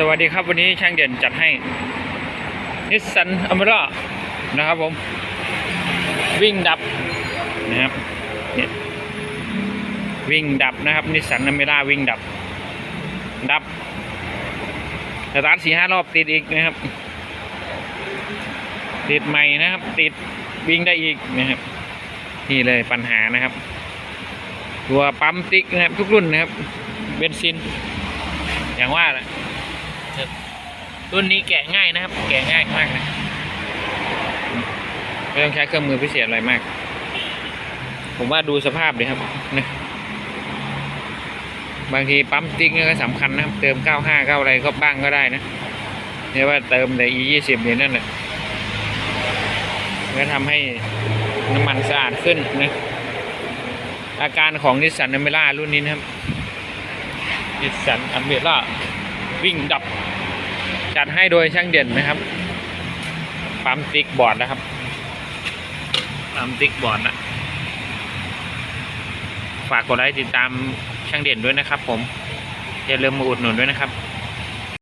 สวัสดีครับวันนี้ช่างเด่นจัดให้นิสสันอเมร่านะครับผม วิ่งดับนะครับเนี่ยวิ่งดับนะครับนิสสันอเมร่าวิ่งดับ ดับสตาร์ทสี่ห้ารอบติดอีกนะครับ ติดใหม่นะครับ ติดวิ่งได้อีกนะครับนี่เลยปัญหานะครับ ตัวปั๊มติ๊กนะครับทุกรุ่นนะครับเบนซิน อย่างว่าแหละ รุ่นนี้แกะง่ายนะครับ แกะง่ายมากนะไม่ต้องใช้เครื่องมือพิเศษอะไรมาก ผมว่าดูสภาพเลยครับนะบางทีปั๊มติ๊กนี่ก็สำคัญนะครับ เติม 95 9อะไรก็บ้างก็ได้นะเนี่ยว่าเติมแต่ e 20 เนี่ยนั่นแหละก็ทำให้น้ำมันสะอาดขึ้นนะอาการของนิสสันอเมร่ารุ่นนี้นะครับนิสสันอเมร่าวิ่งดับ จัดให้โดยช่างเด่นนะครับ ปั๊มติ๊กบอร์ดนะครับ ปั๊มติ๊กบอร์ดนะฝากกดไลค์ติดตามช่างเด่นด้วยนะครับ ผมอย่าลืมมาอุดหนุนด้วยนะครับ